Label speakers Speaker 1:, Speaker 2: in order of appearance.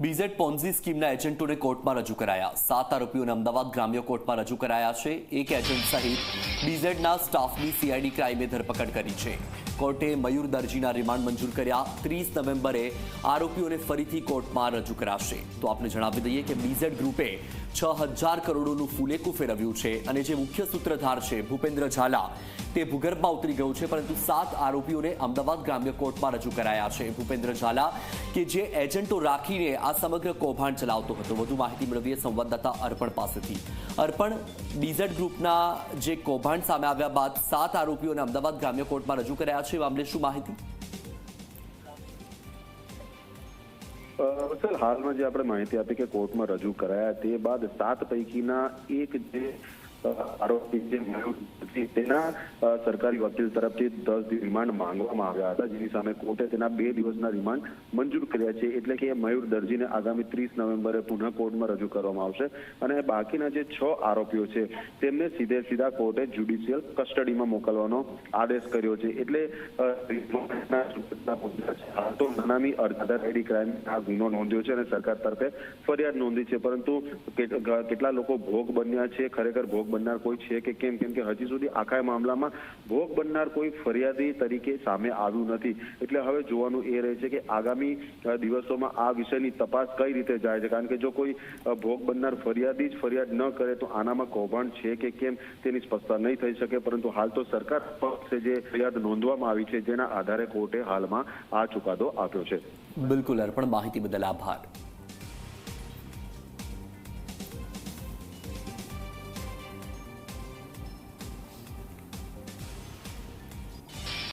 Speaker 1: BZ Ponzi સ્કીમના એજન્ટોને કોર્ટમાં રજૂ કરાયા. સાત આરોપીઓને અમદાવાદ ગ્રામ્ય કોર્ટમાં રજૂ કરાયા છે. એક એજન્ટ સહિત બીઝેડના સ્ટાફની સીઆઈડી ક્રાઇમે ધરપકડ કરી છે. કોર્ટે મયુર દરજીના રિમાન્ડ મંજૂર કર્યા. ત્રીસ નવેમ્બરે આરોપીઓને ફરીથી કોર્ટમાં રજૂ કરાશે. તો આપને જણાવી દઈએ કે બીઝેડ ગ્રુપે છ હજાર કરોડોનું ફૂલેકું ફેરવ્યું છે અને જે મુખ્ય સૂત્રધાર છે ભૂપેન્દ્ર ઝાલા તે ભૂગર્ભમાં ઉતરી ગયું છે, પરંતુ સાત આરોપીઓને અમદાવાદ ગ્રામ્ય કોર્ટમાં રજૂ કરાયા છે. ભૂપેન્દ્ર ઝાલા, કે જે એજન્ટો રાખીને આ સમગ્ર કૌભાંડ ચલાવતો હતો. વધુ માહિતી મેળવીએ સંવાદદાતા અર્પણ પાસેથી. અર્પણ ડીઝેડ ગ્રુપના જે કૌભાંડ સામે આવ્યા બાદ સાત આરોપીઓને અમદાવાદ ગ્રામ્ય કોર્ટમાં રજૂ કરાયા છે. એ મામલે શું માહિતી?
Speaker 2: સર, હાલમાં જે આપણે માહિતી આપી કે કોર્ટમાં રજૂ કરાયા, તે બાદ સાત પૈકીના એક જે આરોપી જે મયુર તેના સરકારી વકીલ તરફથી દસ રિમાન્ડ માંગવામાં આવ્યા હતા, જેની સામે કોર્ટે તેના બે દિવસના રિમાન્ડ મંજૂર કર્યા છે. એટલે કે મયુર દરજીને આગામી ત્રીસ નવેમ્બરે પુનઃ કોર્ટમાં રજૂ કરવામાં આવશે. અને બાકીના જે છ આરોપીઓ છે, તેમને સીધે સીધા કોર્ટે જ્યુડિશિયલ કસ્ટડીમાં મોકલવાનો આદેશ કર્યો છે. એટલે તો અર્ધાધર આઈડી ક્રાઇમ આ ગુનો નોંધ્યો છે અને સરકાર તરફે ફરિયાદ નોંધી છે. પરંતુ કેટલા લોકો ભોગ બન્યા છે? ખરેખર ભોગ બનનાર કોઈ છે કે કેમ? કેમ કે હજી સુધી આખા મામલામાં ભોગ બનનાર કોઈ ફરિયાદી તરીકે સામે આવ્યું નથી. એટલે હવે જોવાનું એ રહે છે કે આગામી દિવસોમાં આ વિષયની તપાસ કઈ રીતે જાય છે? કારણ કે જો કોઈ ભોગ બનનાર ફરિયાદી જ ફરિયાદ ન કરે તો આનામાં કૌભાંડ છે કે કેમ તેની સ્પષ્ટતા નહીં થઈ શકે. પરંતુ હાલ તો સરકાર પક્ષે જે ફરિયાદ નોંધવામાં આવી છે, જેના આધારે કોર્ટે હાલમાં આ ચુકાદો આપ્યો છે.
Speaker 1: બિલકુલ અર્પણ માહિતી બદલ આભાર.